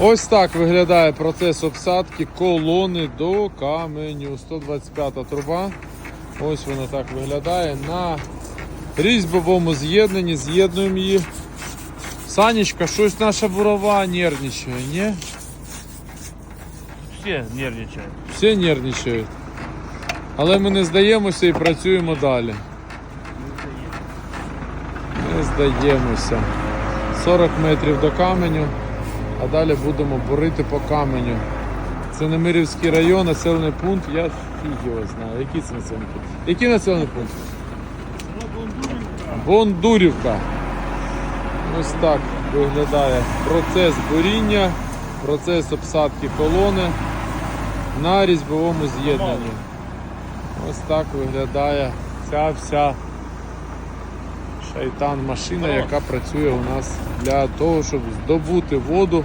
Ось так виглядає процес обсадки колони до каменю. 125 труба. Ось вона так виглядає. На різьбовому з'єднанні з'єднуємо її. Санечка, щось наша бурова нервничає, ні? Все нервничают. Всі нервничають. Але ми не здаємося і працюємо далі. Не здаємося. 40 метрів до каменю, а далі будемо бурити по каменю. Це Немирівський район, населений пункт. Я фіг його знаю. Який це населений пункт? Який населений пункт? Бондурівка. Ось так виглядає процес буріння, процес обсадки колони на різьбовому з'єднанні. Ось так виглядає ця вся шайтан машина, яка працює у нас для того, щоб здобути воду